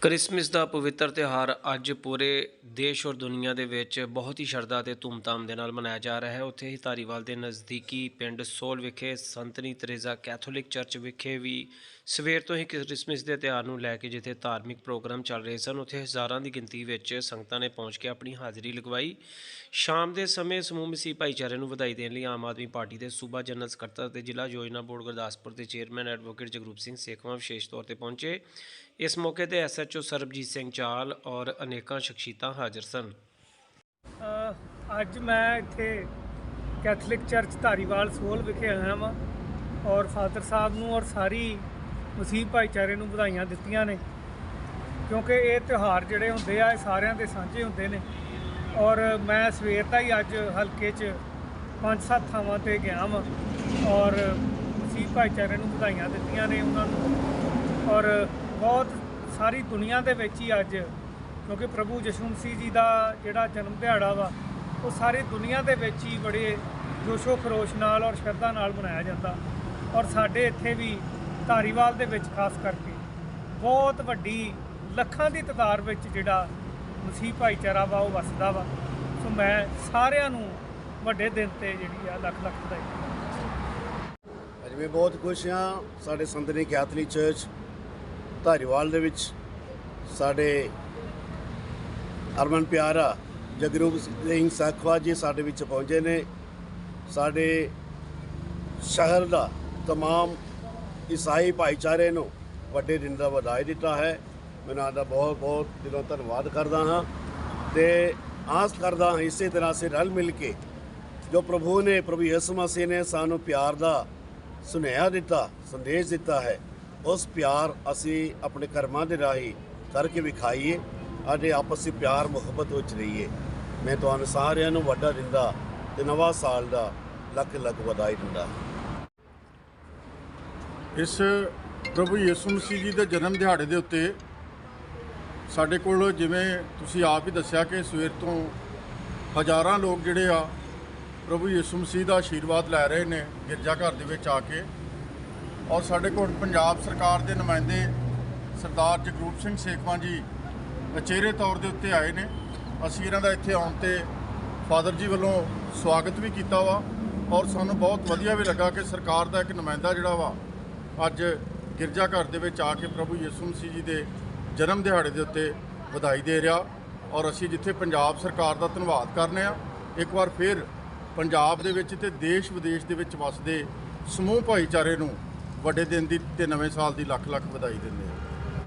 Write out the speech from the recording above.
Christmas ਦਾ ਪਵਿੱਤਰ ਤਿਉਹਾਰ ਅੱਜ ਪੂਰੇ ਦੇਸ਼ ਔਰ ਦੁਨੀਆ ਦੇ ਵਿੱਚ ਬਹੁਤ ਹੀ ਸ਼ਰਧਾ ਤੇ ਧੂਮਧਾਮ ਦੇ ਨਾਲ ਮਨਾਇਆ ਜਾ ਰਿਹਾ ਹੈ। ਉੱਥੇ ਹੀ ਧਾਰੀਵਾਲ ਦੇ ਨਜ਼ਦੀਕੀ ਪਿੰਡ ਸੋਲ ਵਿਖੇ ਸੰਤਨੀ ਤਰੇਜ਼ਾ ਕੈਥੋਲਿਕ ਚਰਚ ਵਿਖੇ ਵੀ ਸਵੇਰ ਤੋਂ ਹੀ ਕ੍ਰਿਸਮਸ ਦੇ ਤਿਉਹਾਰ ਨੂੰ ਲੈ ਕੇ ਜਿੱਥੇ ਧਾਰਮਿਕ ਪ੍ਰੋਗਰਾਮ ਚੱਲ ਰਹੇ ਸਨ, ਉੱਥੇ ਹਜ਼ਾਰਾਂ ਦੀ ਗਿਣਤੀ ਵਿੱਚ ਸੰਗਤਾਂ ਨੇ ਪਹੁੰਚ ਕੇ ਆਪਣੀ ਹਾਜ਼ਰੀ ਲਗਵਾਈ। ਸ਼ਾਮ ਦੇ ਸਮੇਂ ਸਮੂਹ ਮਸੀਹ ਭਾਈਚਾਰੇ ਨੂੰ ਵਧਾਈ ਦੇਣ ਲਈ ਆਮ ਆਦਮੀ ਪਾਰਟੀ ਦੇ ਸੂਬਾ ਜਨਰਲ ਸਕੱਤਰ ਤੇ ਜ਼ਿਲ੍ਹਾ ਯੋਜਨਾ ਬੋਰਡ ਗੁਰਦਾਸਪੁਰ ਦੇ ਚੇਅਰਮੈਨ ਐਡਵੋਕੇਟ ਜਗਰੂਪ ਸਿੰਘ ਸੇਖਵਾਂ ਵਿਸ਼ੇਸ਼ ਤੌਰ ਤੇ ਪਹੁੰਚੇ। ਇਸ ਮੌਕੇ ਤੇ ਐਸਐਚਓ ਸਰਬਜੀਤ ਸਿੰਘ ਚਾਲ ਔਰ ਅਨੇਕਾਂ ਸ਼ਖਸੀਅਤਾਂ ਹਾਜ਼ਰ ਸਨ। ਅੱਜ ਮੈਂ ਇੱਥੇ ਕੈਥੋਲਿਕ ਚਰਚ ਧਾਰੀਵਾਲ ਸੋਲ ਵਿਖੇ ਆਇਆ ਹਾਂ ਔਰ ਫਾਦਰ ਸਾਹਿਬ ਨੂੰ ਔਰ ਸਾਰੀ ਮਸੀਹ ਭਾਈਚਾਰੇ ਨੂੰ ਵਧਾਈਆਂ ਦਿੱਤੀਆਂ ਨੇ ਕਿਉਂਕਿ ਇਹ ਤਿਉਹਾਰ ਜਿਹੜੇ ਹੁੰਦੇ ਆ, ਇਹ ਸਾਰਿਆਂ ਦੇ ਸਾਂਝੇ ਹੁੰਦੇ ਨੇ ਔਰ ਮੈਂ ਸਵੇਰ ਦਾ ਹੀ ਅੱਜ ਹਲਕੇ 'ਚ ਪੰਜ ਸੱਤ ਥਾਵਾਂ ਤੇ ਗਿਆ ਵਾਂ ਔਰ ਮਸੀਹ ਭਾਈਚਾਰੇ ਨੂੰ ਵਧਾਈਆਂ ਦਿੱਤੀਆਂ ਨੇ ਉਹਨਾਂ ਨੂੰ ਔਰ ਬਹੁਤ ਸਾਰੀ ਦੁਨੀਆ ਦੇ ਵਿੱਚ ਹੀ ਅੱਜ, ਕਿਉਂਕਿ ਪ੍ਰਭੂ ਯਿਸੂ ਮਸੀਹ ਜੀ ਦਾ ਜਿਹੜਾ ਜਨਮ ਦਿਹਾੜਾ ਵਾ, ਉਹ ਸਾਰੀ ਦੁਨੀਆ ਦੇ ਵਿੱਚ ਹੀ ਬੜੇ ਜੋਸ਼ੋ ਖਰੋਸ਼ ਨਾਲ ਔਰ ਸ਼ਰਧਾ ਨਾਲ ਮਨਾਇਆ ਜਾਂਦਾ। ਔਰ ਸਾਡੇ ਇੱਥੇ ਵੀ ਧਾਰੀਵਾਲ ਦੇ ਵਿੱਚ ਖਾਸ ਕਰਕੇ ਬਹੁਤ ਵੱਡੀ ਲੱਖਾਂ ਦੀ ਤਾਦਾਦ ਵਿੱਚ ਜਿਹੜਾ ਮਸੀਹ ਭਾਈਚਾਰਾ ਵਾ, ਉਹ ਵਸਦਾ ਵਾ। ਸੋ ਮੈਂ ਸਾਰਿਆਂ ਨੂੰ ਵੱਡੇ ਦਿਨ ਤੇ ਜਿਹੜੀ ਆ ਲੱਖ ਲੱਖ ਵਧਾਈ ਅੱਜ ਮੈਂ ਬਹੁਤ ਖੁਸ਼ ਹਾਂ, ਸਾਡੇ ਸੰਤਨੀ ਕੈਥੋਲਿਕ ਚਰਚ ਧਾਰੀਵਾਲ ਦੇ ਵਿੱਚ ਸਾਡੇ ਅਰਮਨ ਪਿਆਰਾ ਜਗਰੂਪ ਸਿੰਘ ਸਖਵਾ ਜੀ ਸਾਡੇ ਵਿੱਚ ਪਹੁੰਚੇ ਨੇ ਸਾਡੇ ਸ਼ਹਿਰ ਦਾ तमाम ਈਸਾਈ ਭਾਈਚਾਰੇ ਨੂੰ ਵੱਡੇ ਦਿਨ ਦਾ ਵਧਾਈ ਦਿੱਤਾ ਹੈ ਮੈਂ ਉਹਨਾਂ ਦਾ ਬਹੁਤ ਬਹੁਤ ਦਿਲੋਂ ਧੰਨਵਾਦ ਕਰਦਾ ਹਾਂ ਤੇ ਆਸ ਕਰਦਾ ਹਾਂ ਇਸੇ ਤਰ੍ਹਾਂ ਸੇ ਰਲ ਮਿਲ ਕੇ ਜੋ ਪ੍ਰਭੂ ਨੇ ਪ੍ਰਭੂ ਯਿਸੂ ਮਸੀਹ ਨੇ ਸਾਨੂੰ ਪਿਆਰ ਦਾ ਸੁਨੇਹਾ ਦਿੱਤਾ ਸੰਦੇਸ਼ ਦਿੱਤਾ ਹੈ ਉਸ ਪਿਆਰ ਅਸੀਂ ਆਪਣੇ ਕਰਮਾਂ ਦੇ ਰਾਹੀਂ ਕਰਕੇ ਵਿਖਾਈਏ ਅਤੇ ਆਪਸੀ ਪਿਆਰ, ਮੁਹੱਬਤ ਵਿੱਚ ਰਹੀਏ। ਮੈਂ ਤੁਹਾਨੂੰ ਸਾਰਿਆਂ ਨੂੰ ਵੱਡਾ ਦਿੰਦਾ ਤੇ ਨਵਾਂ ਸਾਲ ਦਾ ਲੱਖ ਲੱਖ ਵਧਾਈ ਦਿੰਦਾ। ਇਸ ਪ੍ਰਭੂ ਯਿਸੂ ਮਸੀਹ ਜੀ ਦੇ ਜਨਮ ਦਿਹਾੜੇ ਦੇ ਉੱਤੇ ਸਾਡੇ ਕੋਲ ਜਿਵੇਂ ਤੁਸੀਂ ਆਪ ਹੀ ਦੱਸਿਆ ਕਿ ਸਵੇਰ ਤੋਂ ਹਜ਼ਾਰਾਂ ਲੋਕ ਜਿਹੜੇ ਆ ਪ੍ਰਭੂ ਯਿਸੂ ਮਸੀਹ ਦਾ ਆਸ਼ੀਰਵਾਦ ਲੈ ਰਹੇ ਨੇ ਗਿਰਜਾ ਘਰ ਦੇ ਵਿੱਚ ਆ ਕੇ। ਔਰ ਸਾਡੇ ਕੋਲ ਪੰਜਾਬ ਸਰਕਾਰ ਦੇ ਨੁਮਾਇੰਦੇ ਸਰਦਾਰ ਜਗਰੂਪ ਸਿੰਘ ਸੇਖਵਾਂ ਜੀ ਅਚੇਰੇ ਤੌਰ ਦੇ ਉੱਤੇ ਆਏ ਨੇ। ਅਸੀਂ ਇਹਨਾਂ ਦਾ ਇੱਥੇ ਆਉਣ ਤੇ ਫਾਦਰ ਜੀ ਵੱਲੋਂ ਸਵਾਗਤ ਵੀ ਕੀਤਾ ਵਾ ਔਰ ਸਾਨੂੰ ਬਹੁਤ ਵਧੀਆ ਵੀ ਲੱਗਾ ਕਿ ਸਰਕਾਰ ਦਾ ਇੱਕ ਨੁਮਾਇੰਦਾ ਜਿਹੜਾ ਵਾ, ਅੱਜ ਗਿਰਜਾ ਘਰ ਦੇ ਵਿੱਚ ਆ ਕੇ ਪ੍ਰਭੂ ਯਿਸੂ ਮਸੀਹ ਜੀ ਦੇ ਜਨਮ ਦਿਹਾੜੇ ਦੇ ਉੱਤੇ ਵਧਾਈ ਦੇ ਰਿਹਾ ਔਰ ਅਸੀਂ ਜਿੱਥੇ ਪੰਜਾਬ ਸਰਕਾਰ ਦਾ ਧੰਨਵਾਦ ਕਰਨੇ ਆ, ਇੱਕ ਵਾਰ ਫਿਰ ਪੰਜਾਬ ਦੇ ਵਿੱਚ ਤੇ ਦੇਸ਼ ਵਿਦੇਸ਼ ਦੇ ਵਿੱਚ ਵਸਦੇ ਸਮੂਹ ਭਾਈਚਾਰੇ ਨੂੰ ਵੱਡੇ ਦਿਨ ਦੀ ਤੇ ਨਵੇਂ ਸਾਲ ਦੀ ਲੱਖ ਲੱਖ ਵਧਾਈ ਦਿੰਦੇ ਹਾਂ